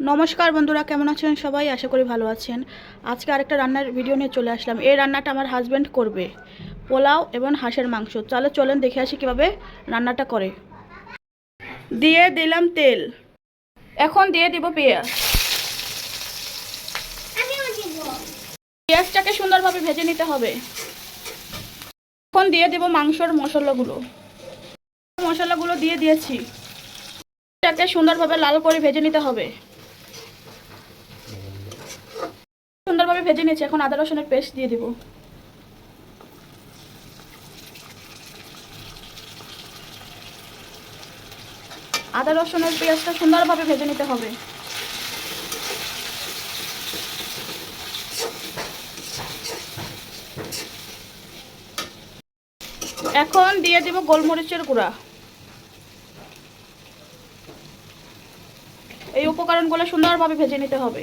নমস্কার বন্ধুরা, কেমন আছেন সবাই? আশা করি ভালো আছেন। আজকে আরেকটা রান্নার ভিডিও নিয়ে চলে আসলাম। এই রান্নাটা আমার হাজব্যান্ড করবে, পোলাও এবং হাঁসের মাংস। চলো, চলেন দেখে আসি কীভাবে রান্নাটা করে। দিয়ে দিলাম তেল। এখন দিয়ে দিব পেঁয়াজ। পেঁয়াজটাকে সুন্দরভাবে ভেজে নিতে হবে। এখন দিয়ে দেব মাংসর মশলাগুলো। মশলাগুলো দিয়ে দিয়েছি। সুন্দরভাবে লাল করে ভেজে নিতে হবে। সুন্দরভাবে ভেজে নিয়েছি, এখন আদা রসুনের পেস্ট দিয়ে দিব। আদা রসুনের পেঁয়াজটা সুন্দরভাবে ভেজে নিতে হবে। এখন দিয়ে দিব গোলমরিচের গুঁড়া। এই উপকরণগুলো সুন্দরভাবে ভেজে নিতে হবে।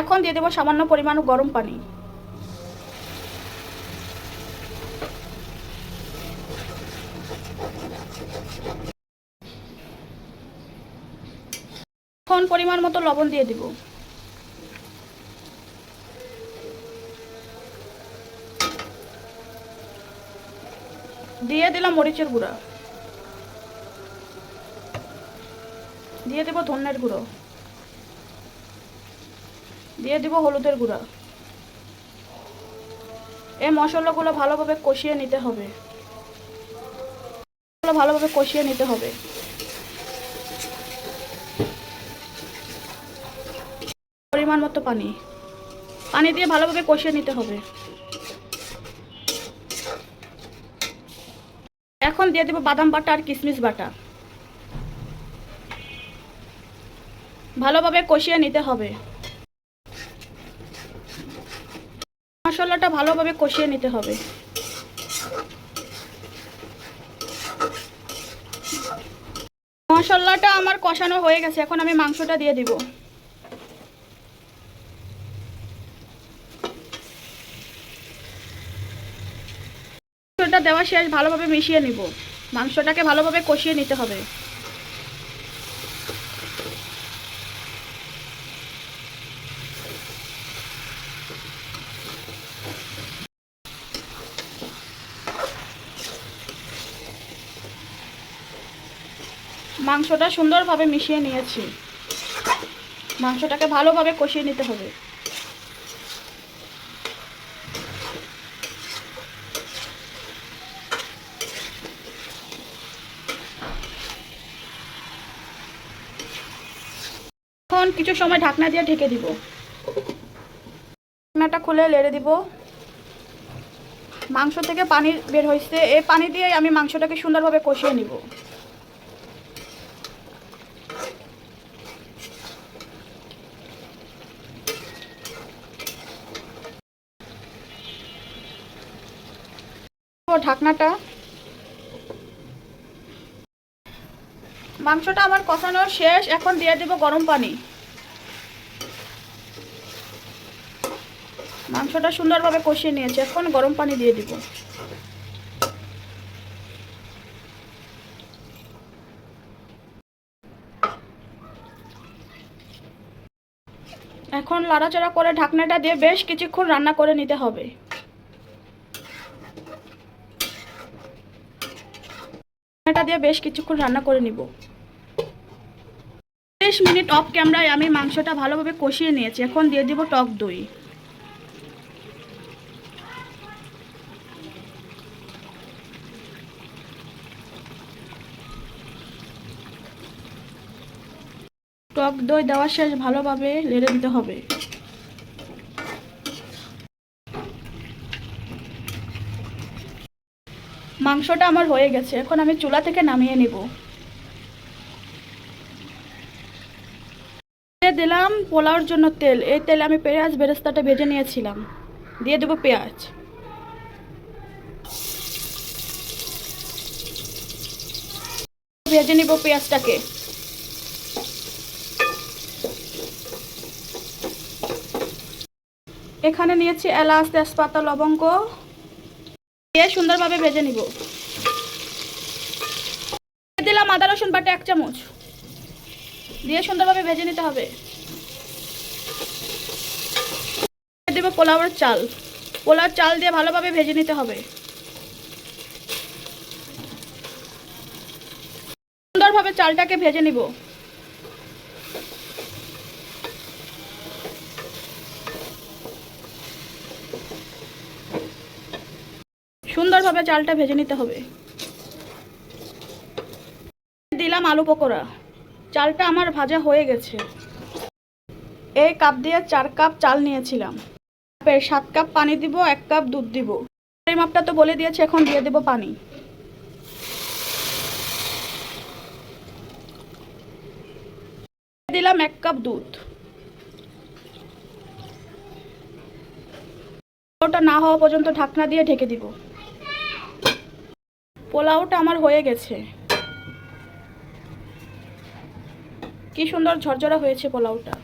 এখন দিয়ে দেবো সামান্য পরিমাণ গরম পানি। এখন পরিমাণ মতো লবণ দিয়ে দিব। দিয়ে দিলাম মরিচের গুঁড়া। দিয়ে দেবো ধনের গুঁড়ো। দিয়ে দিব হলুদের গুঁড়া। এই মশলাগুলো ভালোভাবে কষিয়ে নিতে হবে। ভালোভাবে কষিয়ে নিতে হবে। পরিমাণ মতো পানি। পানি দিয়ে ভালোভাবে কষিয়ে নিতে হবে। এখন দিয়ে দেবো বাদাম বাটা আর কিশমিশ বাটা। ভালোভাবে কষিয়ে নিতে হবে। মশলাটা ভালোভাবে কষিয়ে নিতে হবে। মশলাটা আমার কষানো হয়ে গেছে, এখন আমি মাংসটা দিয়ে দিব। মাংসটা দেওয়া শেষ, ভালোভাবে মিশিয়ে নিব। মাংসটাকে ভালোভাবে কষিয়ে নিতে হবে। মাংসটা সুন্দরভাবে মিশিয়ে নিয়েছি। মাংসটাকে ভালোভাবে কষিয়ে নিতে হবে। এখন কিছু সময় ঢাকনা দিয়ে ঢেকে দিব। ঢাকনাটা খুলে লেড়ে দিব। মাংস থেকে পানি বের হয়েছে। এই পানি দিয়ে আমি মাংসটাকে সুন্দরভাবে কষিয়ে নিব। ঢাকনাটা। মাংসটা আমার কষানো শেষ, এখন দিয়ে দেব গরম পানি। মাংসটা সুন্দরভাবে কষিয়ে নিয়েছে, এখন গরম পানি দিয়ে দিব। এখন লাড়াচাড়া করে ঢাকনাটা দিয়ে বেশ কিছুক্ষণ রান্না করে নিতে হবে। ঢাকনাটা দিয়ে বেশ কিছুক্ষণ রান্না করে নিব। তিরিশ মিনিট অফ ক্যামেরায় আমি মাংসটা ভালোভাবে কষিয়ে নিয়েছি। এখন দিয়ে দিব টক দই। টক দই দেওয়া শেষ, ভালোভাবে লেড়ে দিতে হবে। মাংসটা আমার হয়ে গেছে, এখন আমি চুলা থেকে নামিয়ে নিব। দিলাম পোলাওর জন্য তেল, এই তেলে আমি পেঁয়াজ বেরেস্তাটা ভেজে নিয়েছিলাম। দিয়ে দেবো পেঁয়াজ। ভেজে নিব পেঁয়াজটাকে। এখানে নিয়েছি এলাচ, তেজপাতা, লবঙ্গ। দিয়ে সুন্দরভাবে ভেজে নিব। দিলাম আদা, রসুন বাটা এক চামচ। দিয়ে সুন্দরভাবে ভেজে নিতে হবে। দেব পোলাওয়ের চাল। পোলাওর চাল দিয়ে ভালোভাবে ভেজে নিতে হবে। সুন্দরভাবে চালটাকে ভেজে নিব। সুন্দরভাবে চালটা ভেজে নিতে হবে। দিলাম আলু পকোড়া। চালটা আমার ভাজা হয়ে গেছে। এই কাপ দিয়ে চার কাপ চাল নিয়েছিলাম। সাত কাপ পানি দিব, এক কাপ দুধ দিব। এই মাপটা তো বলে দিয়েছে, এখন দিয়ে দেব পানি। দিলাম এক কাপ দুধ। ওটা না হওয়া পর্যন্ত ঢাকনা দিয়ে ঢেকে দিব। পোলাওটা আমার হয়ে গেছে। কি সুন্দর ঝরঝরা হয়েছে পোলাওটা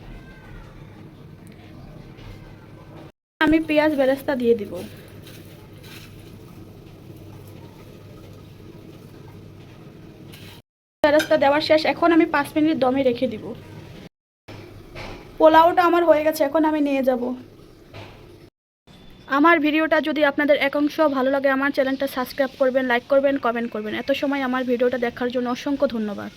আমি পেঁয়াজ বেরেস্তা দিয়ে দিব। বেরেস্তা দেওয়ার শেষ, এখন আমি পাঁচ মিনিট দমে রেখে দিব। পোলাওটা আমার হয়ে গেছে, এখন আমি নিয়ে যাব। আমার ভিডিওটা যদি আপনাদের একাংশ ভালো লাগে, আমার চ্যানেলটা সাবস্ক্রাইব করবেন, লাইক করবেন, কমেন্ট করবেন। এত সময় আমার ভিডিওটা দেখার জন্য অসংখ্য ধন্যবাদ।